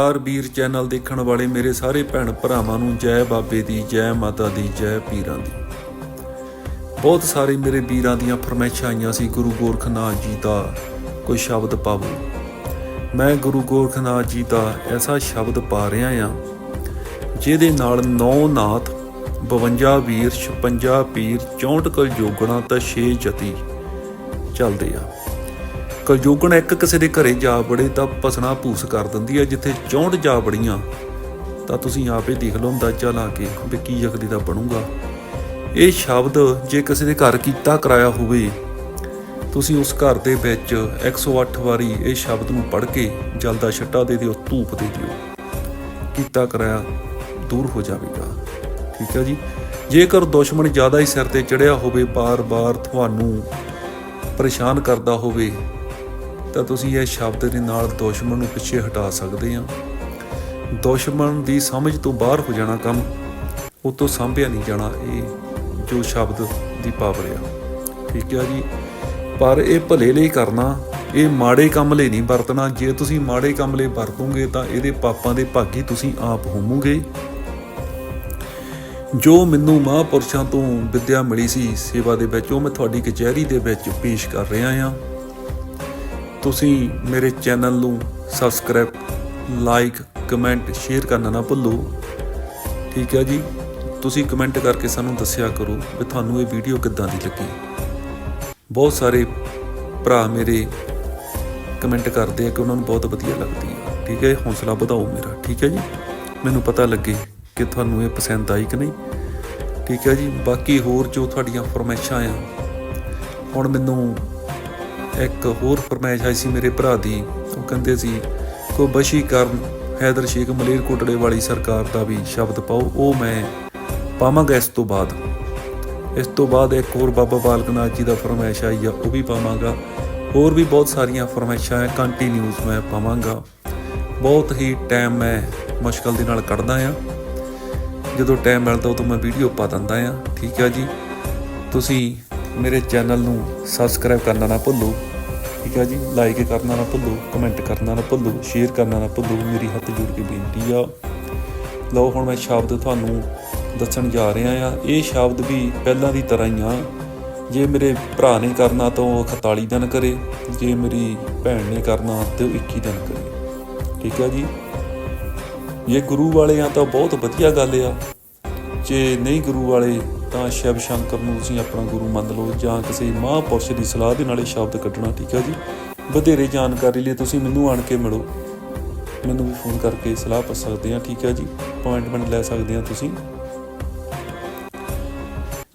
ਹਰ ਵੀਰ channel ਦੇਖਣ ਵਾਲੇ ਮੇਰੇ ਸਾਰੇ ਭੈਣ ਭਰਾਵਾਂ ਨੂੰ ਜੈ ਬਾਬੇ ਦੀ, ਜੈ ਮਾਤਾ ਦੀ, ਜੈ ਪੀਰਾਂ ਦੀ। ਬਹੁਤ ਸਾਰੇ ਮੇਰੇ ਵੀਰਾਂ ਦੀਆਂ ਫਰਮਾਇਸ਼ਾਂ ਆਈਆਂ ਸੀ, ਗੁਰੂ ਗੋਰਖਨਾਥ ਜੀ ਦਾ ਕੋਈ ਸ਼ਬਦ ਪਾਵੋ। ਮੈਂ ਗੁਰੂ ਗੋਰਖਨਾਥ ਜੀ ਦਾ ਐਸਾ ਸ਼ਬਦ ਪਾ ਰਿਹਾ ਆ ਜਿਹਦੇ ਨਾਲ ਨੌ ਨਾਥ 52 ਵੀਰ 56 ਪੀਰ 64 ਕਲ ਜੋਗਣਾ ਤਾਂ 6 ਜਤੀ ਚੱਲਦੇ ਆ। ਕਲਯੁਗਣ ਇੱਕ ਕਿਸੇ ਦੇ ਘਰੇ ਜਾ ਬੜੇ ਤਾਂ ਪਸਣਾ ਭੂਸ ਕਰ ਦਿੰਦੀ ਹੈ। ਜਿੱਥੇ 64 ਜਾ ਬੜੀਆਂ ਤਾਂ ਤੁਸੀਂ ਆਪੇ ਦੇਖ ਲਓ ਅੰਦਾਜ਼ਾ ਲਾ ਕੇ ਵੀ ਕੀ ਅਗਲੀ ਦਾ ਬਣੂਗਾ। ਇਹ ਸ਼ਬਦ ਜੇ ਕਿਸੇ ਦੇ ਘਰ ਕੀਤਾ ਕਰਾਇਆ ਹੋਵੇ, ਤੁਸੀਂ ਉਸ ਘਰ ਦੇ ਵਿੱਚ 108 ਵਾਰੀ ਇਹ ਸ਼ਬਦ ਨੂੰ ਪੜ੍ਹ ਕੇ ਜਲਦਾ ਛੱਟਾ ਦੇ ਦਿਓ, ਧੂਪ ਦੇ ਦਿਓ। ਕੀਤਾ ਕਰਾਇਆ ਦੂਰ ਹੋ ਜਾਵੇਗਾ। ਠੀਕ ਹੈ ਜੀ? ਜੇਕਰ ਦੁਸ਼ਮਣ ਜ਼ਿਆਦਾ ਹੀ ਸਿਰ ਤੇ ਚੜਿਆ ਹੋਵੇ, ਬਾਰ-ਬਾਰ ਤੁਹਾਨੂੰ ਪਰੇਸ਼ਾਨ ਕਰਦਾ ਹੋਵੇ ਤਾਂ ਤੁਸੀਂ ਇਹ ਸ਼ਬਦ ਦੇ ਨਾਲ ਦੁਸ਼ਮਣ ਨੂੰ ਪਿੱਛੇ ਹਟਾ ਸਕਦੇ ਆ। ਦੁਸ਼ਮਣ ਦੀ ਸਮਝ ਤੋਂ ਬਾਹਰ ਹੋ ਜਾਣਾ ਕੰਮ, ਉਹ ਤੋਂ ਸਾਂਭਿਆ ਨਹੀਂ ਜਾਣਾ, ਇਹ ਜੋ ਸ਼ਬਦ ਦੀ ਪਾਵਰ ਆ। ਠੀਕ ਹੈ ਜੀ? ਪਰ ਇਹ ਭਲੇ ਲਈ ਕਰਨਾ, ਇਹ ਮਾੜੇ ਕੰਮ ਲਈ ਨਹੀਂ ਵਰਤਣਾ। ਜੇ ਤੁਸੀਂ ਮਾੜੇ ਕੰਮ ਲਈ ਵਰਤੋਗੇ ਤਾਂ ਇਹਦੇ ਪਾਪਾਂ ਦੇ ਭਾਗੀ ਤੁਸੀਂ ਆਪ ਹੋਵੋਗੇ। ਜੋ ਮੈਨੂੰ ਮਹਾਂਪੁਰਸ਼ਾਂ ਤੋਂ ਵਿੱਦਿਆ ਮਿਲੀ ਸੀ ਸੇਵਾ ਦੇ ਵਿੱਚ, ਉਹ ਮੈਂ ਤੁਹਾਡੀ ਕਚਹਿਰੀ ਦੇ ਵਿੱਚ ਪੇਸ਼ ਕਰ ਰਿਹਾ ਹਾਂ ਤੁਸੀਂ ਮੇਰੇ ਚੈਨਲ ਨੂੰ ਸਬਸਕ੍ਰਾਈਬ, ਲਾਈਕ, ਕਮੈਂਟ, ਸ਼ੇਅਰ ਕਰਨਾ ਨਾ ਭੁੱਲੋ। ਠੀਕ ਹੈ ਜੀ? ਤੁਸੀਂ ਕਮੈਂਟ ਕਰਕੇ ਸਾਨੂੰ ਦੱਸਿਆ ਕਰੋ ਵੀ ਤੁਹਾਨੂੰ ਇਹ ਵੀਡੀਓ ਕਿੱਦਾਂ ਦੀ ਲੱਗੀ। ਬਹੁਤ ਸਾਰੇ ਭਰਾ ਮੇਰੇ ਕਮੈਂਟ ਕਰਦੇ ਆ ਕਿ ਉਹਨਾਂ ਨੂੰ ਬਹੁਤ ਵਧੀਆ ਲੱਗਦੀ ਹੈ ਠੀਕ ਹੈ? ਹੌਸਲਾ ਵਧਾਓ ਮੇਰਾ। ਠੀਕ ਹੈ ਜੀ? ਮੈਨੂੰ ਪਤਾ ਲੱਗੇ ਕਿ ਤੁਹਾਨੂੰ ਇਹ ਪਸੰਦ ਆਈ ਕਿ ਨਹੀਂ। ਠੀਕ ਹੈ ਜੀ? ਬਾਕੀ ਹੋਰ ਜੋ ਤੁਹਾਡੀਆਂ ਫਰਮਾਇਸ਼ਾਂ ਆ, ਹੁਣ ਮੈਨੂੰ ਇੱਕ ਹੋਰ ਫਰਮਾਇਸ਼ ਆਈ ਸੀ ਮੇਰੇ ਭਰਾ ਦੀ। ਉਹ ਕਹਿੰਦੇ ਸੀ, ਕੋ ਬਸ਼ੀਕਰਨ ਹੈਦਰ ਸ਼ੇਖ ਮਲੇਰਕੋਟੜੇ ਵਾਲੀ ਸਰਕਾਰ ਦਾ ਵੀ ਸ਼ਬਦ ਪਾਓ, ਉਹ ਮੈਂ ਪਾਵਾਂਗਾ ਇਸ ਤੋਂ ਬਾਅਦ। ਇਸ ਤੋਂ ਬਾਅਦ ਇੱਕ ਹੋਰ ਬਾਬਾ ਬਾਲਕਨਾਥ ਜੀ ਦਾ ਫਰਮਾਇਸ਼ ਆਈ ਆ, ਉਹ ਵੀ ਪਾਵਾਂਗਾ। ਹੋਰ ਵੀ ਬਹੁਤ ਸਾਰੀਆਂ ਫਰਮਾਇਸ਼ਾਂ ਹੈ ਕੰਟੀਨਿਊਸ ਮੈਂ ਪਾਵਾਂਗਾ। ਬਹੁਤ ਹੀ ਟਾਈਮ ਮੈਂ ਮੁਸ਼ਕਲ ਦੇ ਨਾਲ ਕੱਢਦਾ ਆ। ਜਦੋਂ ਟਾਈਮ ਮਿਲਦਾ ਉਦੋਂ ਮੈਂ ਵੀਡੀਓ ਪਾ ਦਿੰਦਾ ਆ। ਠੀਕ ਆ ਜੀ। ਤੁਸੀਂ ਮੇਰੇ ਚੈਨਲ ਨੂੰ ਸਬਸਕ੍ਰਾਈਬ ਕਰਨਾ ਨਾ ਭੁੱਲੋ। ਠੀਕ ਹੈ ਜੀ? ਲਾਈਕ ਕਰਨਾ ਨਾ ਭੁੱਲੋ ਕਮੈਂਟ ਕਰਨਾ ਨਾ ਭੁੱਲੋ ਸ਼ੇਅਰ ਕਰਨਾ ਨਾ ਭੁੱਲੋ, ਮੇਰੀ ਹੱਥ ਜੋੜ ਕੇ ਬੇਨਤੀ ਆ। ਲਓ, ਹੁਣ ਮੈਂ ਸ਼ਬਦ ਤੁਹਾਨੂੰ ਦੱਸਣ ਜਾ ਰਿਹਾ ਆ। ਇਹ ਸ਼ਬਦ ਵੀ ਪਹਿਲਾਂ ਦੀ ਤਰ੍ਹਾਂ ਹੀ ਆ। ਜੇ ਮੇਰੇ ਭਰਾ ਨੇ ਕਰਨਾ ਤਾਂ ਉਹ 41 ਦਿਨ ਕਰੇ। ਜੇ ਮੇਰੀ ਭੈਣ ਨੇ ਕਰਨਾ ਤਾਂ ਉਹ 21 ਦਿਨ ਕਰੇ। ਠੀਕ ਹੈ ਜੀ? ਜੇ ਗੁਰੂ ਵਾਲੇ ਆ ਤਾਂ ਬਹੁਤ ਵਧੀਆ ਗੱਲ ਆ। ਜੇ ਨਹੀਂ ਗੁਰੂ ਵਾਲੇ ਤਾਂ ਸ਼ਿਵ ਸ਼ੰਕਰ ਨੂੰ ਤੁਸੀਂ ਆਪਣਾ ਗੁਰੂ ਮੰਨ ਲਓ ਜਾਂ ਕਿਸੇ ਮਹਾਂਪੁਰਸ਼ ਦੀ ਸਲਾਹ ਦੇ ਨਾਲ ਇਹ ਸ਼ਬਦ ਕੱਢਣਾ, ਠੀਕ ਹੈ ਜੀ? ਵਧੇਰੇ ਜਾਣਕਾਰੀ ਲਈ ਤੁਸੀਂ ਮੈਨੂੰ ਆਣ ਕੇ ਮਿਲੋ। ਮੈਨੂੰ ਵੀ ਫੋਨ ਕਰਕੇ ਸਲਾਹ ਪੁੱਛ ਸਕਦੇ ਆ ਠੀਕ ਹੈ ਜੀ? ਅਪਾਇੰਟਮੈਂਟ ਲੈ ਸਕਦੇ ਆ ਤੁਸੀਂ।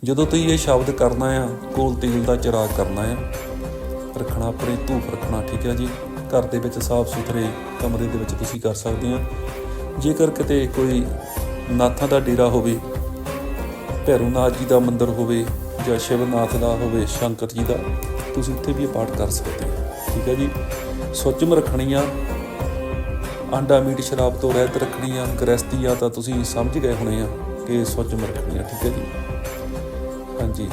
ਜਦੋਂ ਤੁਸੀਂ ਇਹ ਸ਼ਬਦ ਕਰਨਾ ਆ, ਕੋਲ ਤੇਲ ਦਾ ਚਿਰਾਗ ਕਰਨਾ ਆ, ਰੱਖਣਾ ਆਪਣੇ ਧੂਪ ਰੱਖਣਾ, ਠੀਕ ਹੈ ਜੀ? ਘਰ ਦੇ ਵਿੱਚ ਸਾਫ਼ ਸੁਥਰੇ ਕਮਰੇ ਦੇ ਵਿੱਚ ਤੁਸੀਂ ਕਰ ਸਕਦੇ ਆ ਜੇਕਰ ਕਿਤੇ ਕੋਈ ਨਾਥਾਂ ਦਾ ਡੇਰਾ ਹੋਵੇ ਭੈਰੂਨਾਥ ਜੀ ਦਾ ਮੰਦਿਰ ਹੋਵੇ ਜਾਂ ਸ਼ਿਵਨਾਥ ਦਾ ਹੋਵੇ, ਸ਼ੰਕਰ ਜੀ ਦਾ, ਤੁਸੀਂ ਉੱਥੇ ਵੀ ਇਹ ਪਾਠ ਕਰ ਸਕਦੇ ਹੋ। ਠੀਕ ਹੈ ਜੀ? ਸੁੱਚਮ ਰੱਖਣੀ ਆ ਆਂਡਾ ਮੀਟ ਸ਼ਰਾਬ ਤੋਂ ਰਹਿਤ ਰੱਖਣੀ ਆ ਗ੍ਰਸਤੀ ਆ ਤਾਂ ਤੁਸੀਂ ਸਮਝ ਗਏ ਹੋਣੇ ਆ ਕਿ ਸੁੱਚਮ ਰੱਖਣੀ ਆ ਠੀਕ ਹੈ ਜੀ? ਹਾਂਜੀ,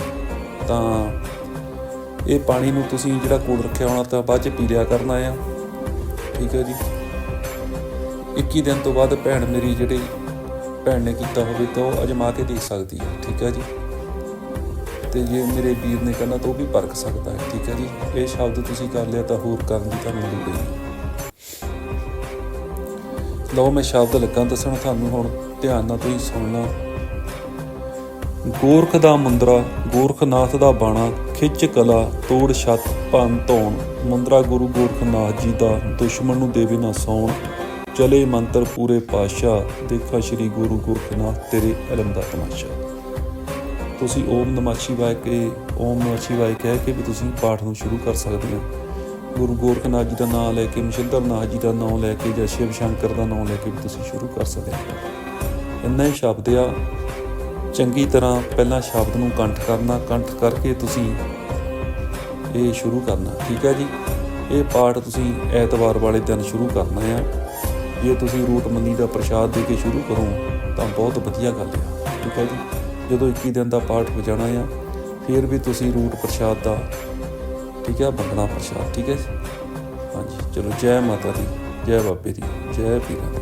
ਤਾਂ ਇਹ ਪਾਣੀ ਨੂੰ ਤੁਸੀਂ ਜਿਹੜਾ ਕੋਲ ਰੱਖਿਆ ਹੋਣਾ ਤਾਂ ਬਾਅਦ ਚ ਪੀ ਲਿਆ ਕਰਨਾ ਆ। ਠੀਕ ਹੈ ਜੀ? 21 ਦਿਨ ਤੋਂ ਬਾਅਦ ਭੈਣ ਮੇਰੀ ਜਿਹੜੀ ਭੈਣ ਨੇ ਕੀਤਾ ਹੋਵੇ ਤਾਂ ਉਹ ਅਜਮਾ ਕੇ ਦੇਖ ਸਕਦੀ ਹੈ, ਠੀਕ ਹੈ ਜੀ? ਤੇ ਜੇ ਮੇਰੇ ਵੀਰ ਨੇ ਕਰਨਾ ਤਾਂ ਉਹ ਵੀ ਪਰਖ ਸਕਦਾ ਹੈ, ਠੀਕ ਹੈ ਜੀ? ਇਹ ਸ਼ਬਦ ਤੁਸੀਂ ਕਰ ਲਿਆ ਤਾਂ ਹੋਰ ਕਰਨ ਦੀ ਤੁਹਾਨੂੰ ਲੋੜ ਨਹੀਂ। ਲਓ, ਮੈਂ ਸ਼ਬਦ ਲੱਗਾ ਦੱਸਣ ਤੁਹਾਨੂੰ ਹੁਣ, ਧਿਆਨ ਨਾਲ ਤੁਸੀਂ ਸੁਣਨਾ ਗੋਰਖ ਦਾ ਮੁੰਦਰਾ ਗੋਰਖਨਾਥ ਦਾ ਬਾਣਾ, ਖਿੱਚ ਕਲਾ, ਤੋੜ ਛੱਤ, ਭੰਨ ਧੋਣ। ਮੁੰਦਰਾ ਗੁਰੂ ਗੋਰਖਨਾਥ ਜੀ ਦਾ ਦੁਸ਼ਮਣ ਨੂੰ ਦੇਵੇ ਨਾ ਸੌਣ। ਚਲੇ ਮੰਤਰ ਪੂਰੇ ਪਾਸ਼ਾ ਦੇਖਾ ਸ੍ਰੀ ਗੁਰੂ ਗੋਰਖਨਾਥ, ਤੇਰੇ ਇਲਮ ਦਾ ਤਮਾਸ਼ਾ। ਤੁਸੀਂ ਓਮ ਨਮः ਸ਼ਿਵਾय ਕੇ, ਓਮ ਨਮः ਸ਼ਿਵਾय ਕਹਿ ਕੇ ਵੀ ਤੁਸੀਂ ਪਾਠ ਨੂੰ ਸ਼ੁਰੂ ਕਰ ਸਕਦੇ ਹੋ। ਗੁਰੂ ਗੋਰਖਨਾਥ ਜੀ ਦਾ ਨਾਮ ਲੈ ਕੇ, ਮਸ਼ਿੰਦਰ ਨਾਥ ਜੀ ਦਾ ਨਾਮ ਲੈ ਕੇ ਜਾਂ ਸ਼ਿਵ ਸ਼ੰਕਰ ਦਾ ਨਾਮ ਲੈ ਕੇ ਵੀ ਤੁਸੀਂ ਸ਼ੁਰੂ ਕਰ ਸਕਦੇ ਹੋ। ਇੰਨਾ ਹੀ ਸ਼ਬਦ ਆ। ਚੰਗੀ ਤਰ੍ਹਾਂ ਪਹਿਲਾਂ ਸ਼ਬਦ ਨੂੰ ਕੰਠ ਕਰਨਾ, ਕੰਠ ਕਰਕੇ ਤੁਸੀਂ ਇਹ ਸ਼ੁਰੂ ਕਰਨਾ, ਠੀਕ ਹੈ ਜੀ? ਇਹ ਪਾਠ ਤੁਸੀਂ ਐਤਵਾਰ ਵਾਲੇ ਦਿਨ ਸ਼ੁਰੂ ਕਰਨਾ ਆ। ਜੇ ਤੁਸੀਂ ਰੂਟ ਮੰਦੀ ਦਾ ਪ੍ਰਸ਼ਾਦ ਦੇ ਕੇ ਸ਼ੁਰੂ ਕਰੋ, ਤਾਂ ਬਹੁਤ ਵਧੀਆ ਗੱਲ ਆ। ਠੀਕ ਹੈ ਜੀ? ਜਦੋਂ 21 ਦਿਨ ਦਾ ਪਾਠ ਹੋ ਜਾਣਾ ਆ, ਫਿਰ ਵੀ ਤੁਸੀਂ ਰੂਟ ਪ੍ਰਸ਼ਾਦ ਦਾ, ਠੀਕ ਹੈ ਵੰਡਣਾ ਪ੍ਰਸ਼ਾਦ, ਠੀਕ ਹੈ ਹਾਂਜੀ, ਚਲੋ, ਜੈ ਮਾਤਾ ਦੀ, ਜੈ ਬਾਬੇ ਦੀ, ਜੈ ਪੀਰਾਂ